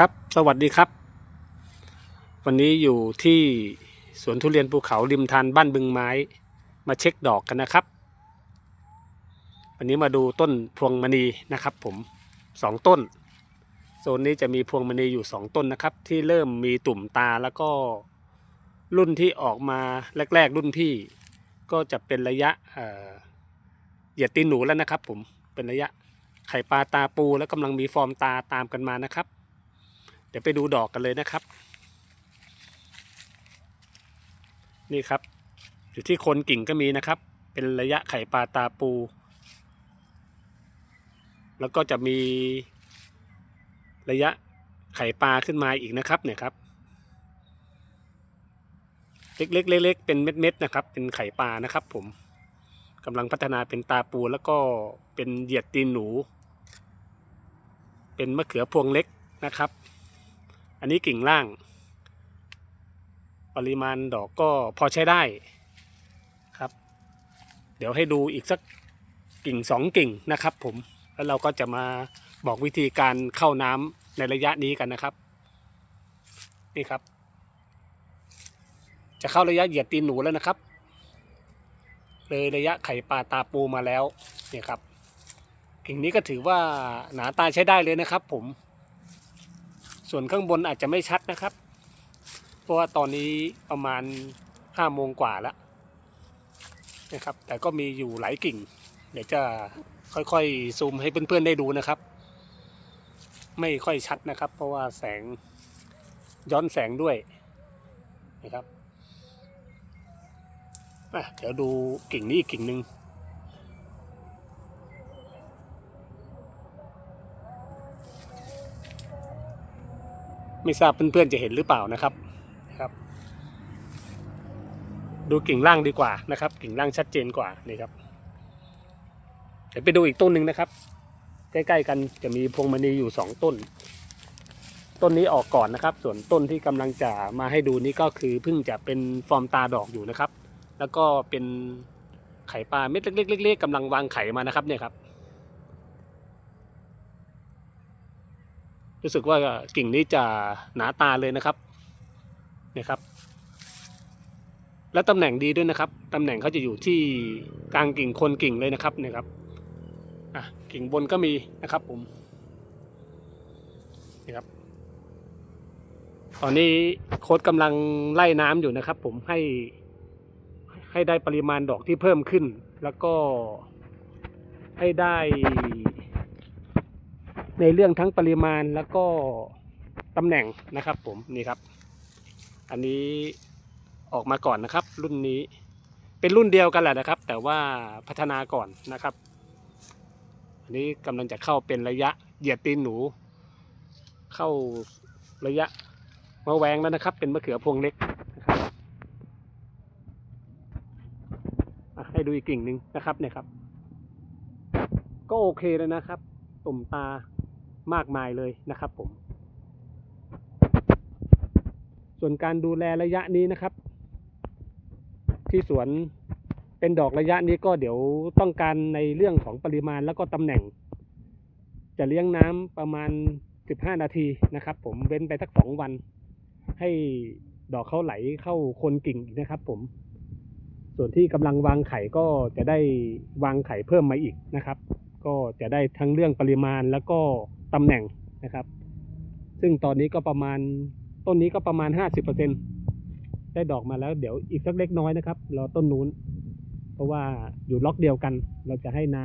ครับ สวัสดีครับ วันนี้อยู่ที่สวนทุเรียนภูเขาริมทานบ้านบึงไม้ มาเช็คดอกกันนะครับ วันนี้มาดูต้นพวงมณีนะครับผมสองต้น โซนนี้จะมีพวงมณีอยู่สองต้นนะครับ ที่เริ่มมีตุ่มตาแล้วก็รุ่นที่ออกมาแรก ๆ รุ่นพี่ ก็จะเป็นระยะเอ่อเหยียดตีนหนูแล้วนะครับ ผมเป็นระยะไข่ปลาตาปูแล้วกำลังมีฟอร์มตาตามกันมานะครับ ดี๋ยวไปดูดอกกันเลยนะครับ นี่ครับ อยู่ที่โคนกิ่งก็มีนะครับ เป็นระยะไข่ปลาตาปู แล้วก็จะมีระยะไข่ปลาขึ้นมาอีกนะครับเนี่ยครับ เล็กๆเล็กๆเป็นเม็ดๆนะครับ เป็นไข่ปลานะครับ ผมกำลังพัฒนาเป็นตาปูแล้วก็เป็นเหยียดตีนหนู เป็นมะเขือพวงเล็กนะครับ อันนี้กิ่งล่าง ปริมาณดอกก็พอใช้ได้ครับ เดี๋ยวให้ดูอีกสักกิ่งสองกิ่งนะครับผมแล้วเราก็จะมาบอกวิธีการเข้าน้ำในระยะนี้กันนะครับ นี่ครับ จะเข้าระยะเหยียดตีนหนูแล้วนะครับ เลยระยะไข่ปลาตาปูมาแล้วเนี่ยครับกิ่งนี้ก็ถือว่าหนาตาใช้ได้เลยนะครับ ผม ส่วนข้างบนอาจจะไม่ชัดนะครับ เพราะว่าตอนนี้ประมาณห้าโมงกว่าแล้วนะครับ แต่ก็มีอยู่หลายกิ่ง เดี๋ยวจะค่อยๆซูมให้เพื่อนๆได้ดูนะครับ ไม่ค่อยชัดนะครับ เพราะว่าแสงย้อนแสงด้วยนะครับเดี๋ยวดูกิ่งนี้อีกกิ่งหนึ่ง ไม่ทราบเพื่อนๆจะเห็นหรือเปล่านะครับครับ ดูกิ่งล่างดีกว่านะครับ กิ่งล่างชัดเจนกว่านี่ครับเดี๋ยวไปดูอีกต้นหนึ่งนะครับ ใกล้ๆกันจะมีพวงมณีอยู่สองต้น ต้นนี้ออกก่อนนะครับ ส่วนต้นที่กำลังจะมาให้ดูนี้ก็คือเพิ่งจะเป็นฟอร์มตาดอกอยู่นะครับ แล้วก็เป็นไข่ปลาเม็ดเล็กๆๆกำลังวางไข่มานะครับเนี่ยครับ รู้สึกว่ากิ่งนี้จะหนาตาเลยนะครับเนี่ยครับ และตำแหน่งดีด้วยนะครับตำแหน่งเขาจะอยู่ที่กลางกิ่งคนกิ่งเลยนะครับเนี่ยครับอะกิ่งบนก็มีนะครับผมนี่ครับตอนนี้โค้ดกำลังไล่น้ำอยู่นะครับ ผมให้ให้ได้ปริมาณดอกที่เพิ่มขึ้น แล้วก็ให้ได้ ในเรื่องทั้งปริมาณแล้วก็ตำแหน่งนะครับ ผมนี่ครับ อันนี้ออกมาก่อนนะครับ รุ่นนี้เป็นรุ่นเดียวกันแหละนะครับ แต่ว่าพัฒนาก่อนนะครับ อันนี้กำลังจะเข้าเป็นระยะเหยียดตีนหนู เข้าระยะมะแวงแล้วนะครับ เป็นมะเขือพวงเล็กนะครับให้ดูอีกกิ่งหนึ่งนะครับเนี่ยครับ ก็โอเคเลยนะครับ ตุ่มตา มากมายเลยนะครับผม ส่วนการดูแลระยะนี้นะครับ ที่สวนเป็นดอกระยะนี้ก็เดี๋ยวต้องการในเรื่องของปริมาณแล้วก็ตำแหน่ง จะเลี้ยงน้ำประมาณ 15 นาทีนะครับ ผมเว้นไปสักสองวัน ให้ดอกเขาไหลเข้าคนกิ่งนะครับ ผมส่วนที่กำลังวางไข่ก็จะได้วางไข่เพิ่มมาอีกนะครับ ก็จะได้ทั้งเรื่องปริมาณแล้วก็ ตำแหน่งนะครับ ซึ่งตอนนี้ก็ประมาณต้นนี้ก็ประมาณ 50%ได้ดอกมาแล้ว เดี๋ยวอีกสักเล็กน้อยนะครับรอต้นนู้น เพราะว่าอยู่ล็อกเดียวกัน เราจะให้น้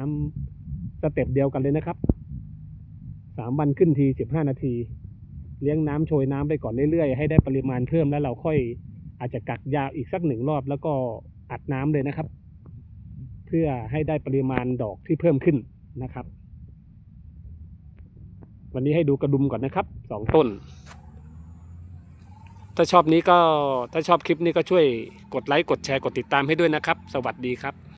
ำสเต็ปเดียวกันเลยนะครับสามวันขึ้นทีสิบห้านาที เลี้ยงน้ำโชยน้ำไปก่อนเรื่อยๆ ให้ได้ปริมาณเพิ่มแล้วเราค่อยอาจจะกักยาวอีกสักหนึ่งรอบแล้วก็อัดน้ำเลยนะครับ เพื่อให้ได้ปริมาณดอกที่เพิ่มขึ้นนะครับ วันนี้ให้ดูกระดุมก่อนนะครับสองต้น ถ้าชอบนี้ก็ถ้าชอบคลิปนี้ก็ช่วยกดไลค์กดแชร์กดติดตามให้ด้วยนะครับ สวัสดีครับ